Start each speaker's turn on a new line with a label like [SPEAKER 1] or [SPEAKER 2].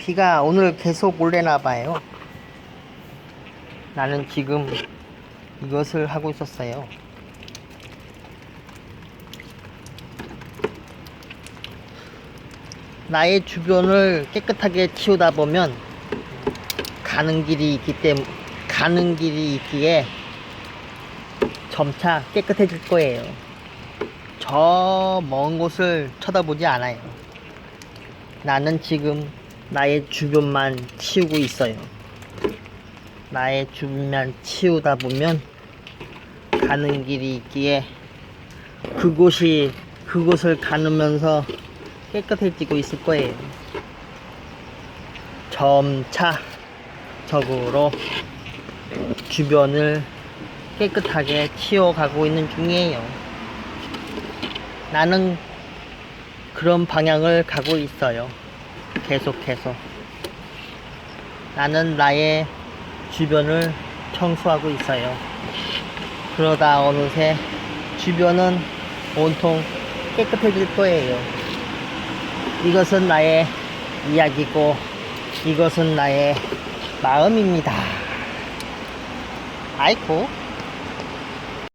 [SPEAKER 1] 비가 오늘 계속 올래나 봐요. 나는 지금 이것을 하고 있었어요. 나의 주변을 깨끗하게 치우다 보면 가는 길이 있기 때문에 가는 길이 있기에 점차 깨끗해질 거예요. 저 먼 곳을 쳐다보지 않아요. 나는 지금 나의 주변만 치우고 있어요. 나의 주변만 치우다 보면 가는 길이 있기에 그곳이 그곳을 가누면서 깨끗해지고 있을 거예요. 점차 적으로 주변을 깨끗하게 치워가고 있는 중이에요. 나는 그런 방향을 가고 있어요. 계속해서. 나는 나의 주변을 청소하고 있어요. 그러다 어느새 주변은 온통 깨끗해질 거예요. 이것은 나의 이야기고 이것은 나의 마음입니다. 아이고.